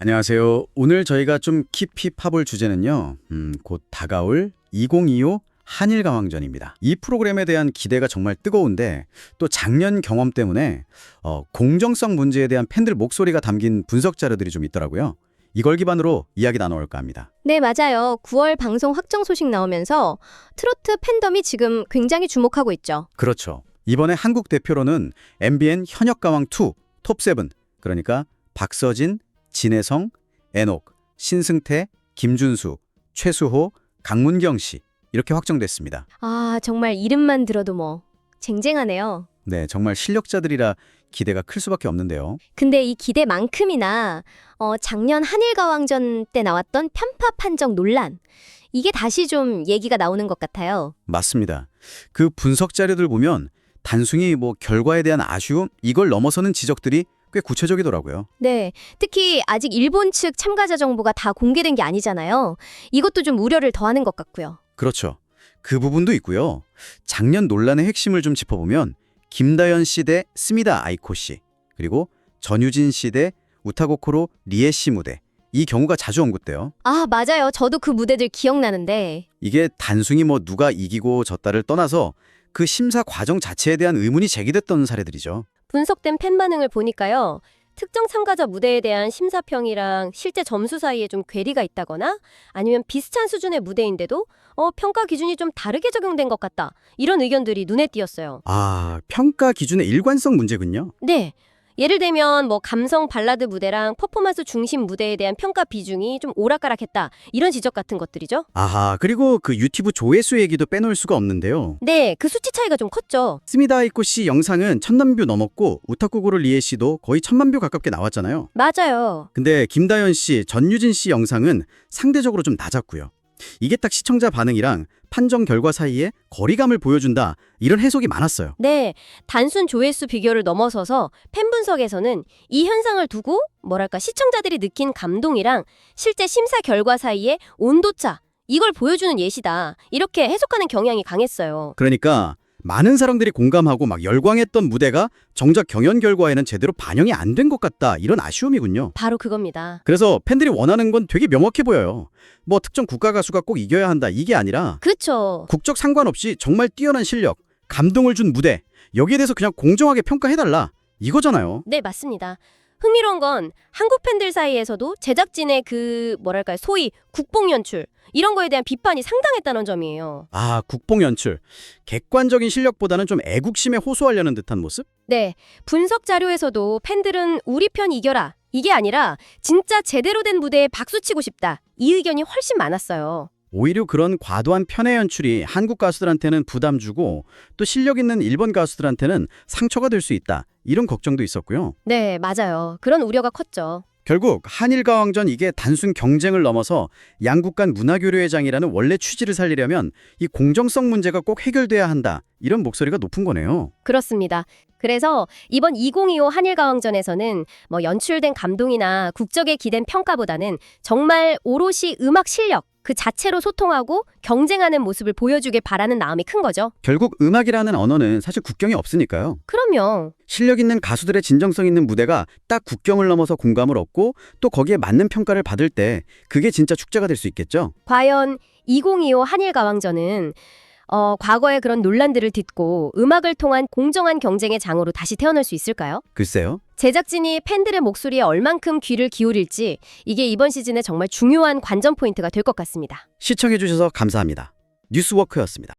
안녕하세요. 오늘 저희가 좀 깊이 파볼 주제는요. 음, 곧 다가올 2025 한일가왕전입니다. 이 프로그램에 대한 기대가 정말 뜨거운데 또 작년 경험 때문에 어, 공정성 문제에 대한 팬들 목소리가 담긴 분석 자료들이 좀 있더라고요. 이걸 기반으로 이야기 나눠볼까 합니다. 네, 맞아요. 9월 방송 확정 소식 나오면서 트로트 팬덤이 지금 굉장히 주목하고 있죠. 그렇죠. 이번에 한국 대표로는 MBN 현역 가왕 2 톱7 그러니까 박서진, 진혜성, 애녹, 신승태, 김준수, 최수호, 강문경 씨 이렇게 확정됐습니다. 아, 정말 이름만 들어도 뭐 쟁쟁하네요. 네, 정말 실력자들이라 기대가 클 수밖에 없는데요. 근데 이 기대만큼이나 어, 작년 한일가왕전 때 나왔던 편파 판정 논란 이게 다시 좀 얘기가 나오는 것 같아요. 맞습니다. 그 분석 자료들 보면 단순히 뭐 결과에 대한 아쉬움 이걸 넘어서는 지적들이 꽤 구체적이더라고요. 네, 특히 아직 일본 측 참가자 정보가 다 공개된 게 아니잖아요. 이것도 좀 우려를 더하는 것 같고요. 그렇죠. 그 부분도 있고요. 작년 논란의 핵심을 좀 짚어보면 김다연 씨대 스미다 아이코 씨 그리고 전유진 씨 대 우타고코로 리에 씨 무대 이 경우가 자주 언급돼요. 아, 맞아요. 저도 그 무대들 기억나는데 이게 단순히 뭐 누가 이기고 졌다를 떠나서 그 심사 과정 자체에 대한 의문이 제기됐던 사례들이죠. 분석된 팬 반응을 보니까요. 특정 참가자 무대에 대한 심사평이랑 실제 점수 사이에 좀 괴리가 있다거나 아니면 비슷한 수준의 무대인데도 어, 평가 기준이 좀 다르게 적용된 것 같다. 이런 의견들이 눈에 띄었어요. 아, 평가 기준의 일관성 문제군요. 네. 예를 들면 뭐 감성 발라드 무대랑 퍼포먼스 중심 무대에 대한 평가 비중이 좀 오락가락했다. 이런 지적 같은 것들이죠. 아하, 그리고 그 유튜브 조회수 얘기도 빼놓을 수가 없는데요. 네, 그 수치 차이가 좀 컸죠. 스미다이코 씨 영상은 천만 뷰 넘었고 우타쿠고로 리에 씨도 거의 천만 뷰 가깝게 나왔잖아요. 맞아요. 근데 김다연 씨, 전유진 씨 영상은 상대적으로 좀 낮았고요. 이게 딱 시청자 반응이랑 판정 결과 사이에 거리감을 보여준다. 이런 해석이 많았어요. 네, 단순 조회수 비교를 넘어서서 팬 분석에서는 이 현상을 두고 뭐랄까 시청자들이 느낀 감동이랑 실제 심사 결과 사이의 온도차 이걸 보여주는 예시다 이렇게 해석하는 경향이 강했어요. 그러니까 많은 사람들이 공감하고 막 열광했던 무대가 정작 경연 결과에는 제대로 반영이 안 된 것 같다. 이런 아쉬움이군요. 바로 그겁니다. 그래서 팬들이 원하는 건 되게 명확해 보여요. 뭐 특정 국가 가수가 꼭 이겨야 한다. 이게 아니라 그렇죠. 국적 상관없이 정말 뛰어난 실력, 감동을 준 무대, 여기에 대해서 그냥 공정하게 평가해달라. 이거잖아요. 네, 맞습니다. 흥미로운 건 한국 팬들 사이에서도 제작진의 그 뭐랄까요 소위 국뽕 연출 이런 거에 대한 비판이 상당했다는 점이에요. 아, 국뽕 연출. 객관적인 실력보다는 좀 애국심에 호소하려는 듯한 모습? 네, 분석 자료에서도 팬들은 우리 편 이겨라. 이게 아니라 진짜 제대로 된 무대에 박수 치고 싶다. 이 의견이 훨씬 많았어요. 오히려 그런 과도한 편의 연출이 한국 가수들한테는 부담 주고 또 실력 있는 일본 가수들한테는 상처가 될 수 있다. 이런 걱정도 있었고요. 네, 맞아요. 그런 우려가 컸죠. 결국 한일 가왕전 이게 단순 경쟁을 넘어서 양국 간 문화 교류의 장이라는 원래 취지를 살리려면 이 공정성 문제가 꼭 해결돼야 한다. 이런 목소리가 높은 거네요. 그렇습니다. 그래서 이번 2025 한일 가왕전에서는 뭐 연출된 감동이나 국적에 기댄 평가보다는 정말 오롯이 음악 실력 그 자체로 소통하고 경쟁하는 모습을 보여주길 바라는 마음이 큰 거죠. 결국 음악이라는 언어는 사실 국경이 없으니까요. 그럼요. 실력 있는 가수들의 진정성 있는 무대가 딱 국경을 넘어서 공감을 얻고 또 거기에 맞는 평가를 받을 때 그게 진짜 축제가 될 수 있겠죠. 과연 2025 한일가왕전은 어, 과거의 그런 논란들을 딛고 음악을 통한 공정한 경쟁의 장으로 다시 태어날 수 있을까요? 글쎄요. 제작진이 팬들의 목소리에 얼만큼 귀를 기울일지 이게 이번 시즌에 정말 중요한 관전 포인트가 될 것 같습니다. 시청해주셔서 감사합니다. 뉴스워크였습니다.